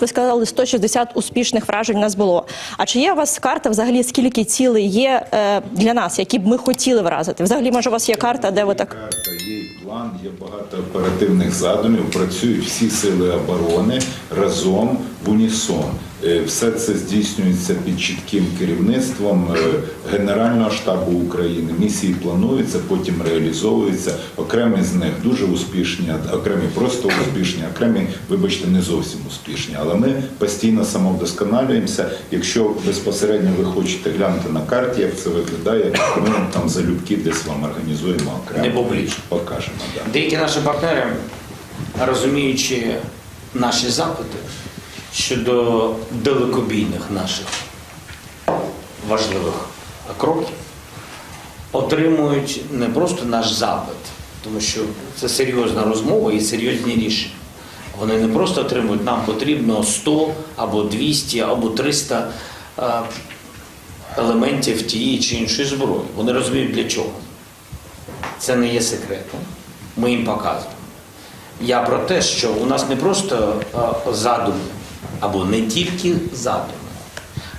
Ви сказали, 160 успішних вражень у нас було. А чи є у вас карта взагалі, скільки цілей є е, для нас, які б ми хотіли вразити? Взагалі, може, у вас є карта, де ви так Карта є план, є багато оперативних задумів. Працюють всі сили оборони разом в унісон. Е, Все це здійснюється під чітким керівництвом е, Генерального штабу України. Місії плануються, потім реалізовуються. Окремі з них дуже успішні, окремі просто успішні, окремі, вибачте, не зовсім успішні. Але ми постійно самовдосконалюємося. Якщо безпосередньо ви хочете глянути на карті, як це виглядає, ми там залюбки десь вам організуємо окремо. Не публічно. Покажемо. Да. Деякі наші партнери, розуміючи наші запити щодо далекобійних наших важливих кроків, отримують не просто наш запит, тому що це серйозна розмова і серйозні рішення. Вони не просто отримують, нам потрібно 100 або 200 або 300 е, елементів тієї чи іншої зброї. Вони розуміють для чого. Це не є секретом. Ми їм показуємо. Я про те, що у нас не просто е, задуми, або не тільки задуми.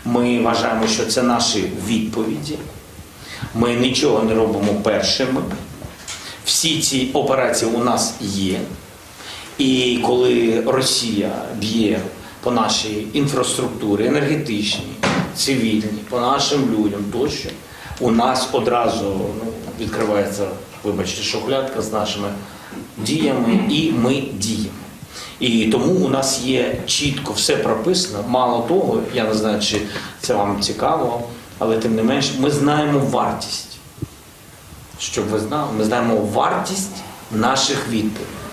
Ми вважаємо, що це наші відповіді. Ми нічого не робимо першими. Всі ці операції у нас є. І коли Росія б'є по нашій інфраструктурі, енергетичній, цивільній, по нашим людям тощо, у нас одразу ну, відкривається, вибачте, шухлядка з нашими діями, і ми діємо. І тому у нас є чітко все прописано. Мало того, я не знаю, чи це вам цікаво, але тим не менш, ми знаємо вартість. Щоб ви знали, ми знаємо вартість наших відповідей.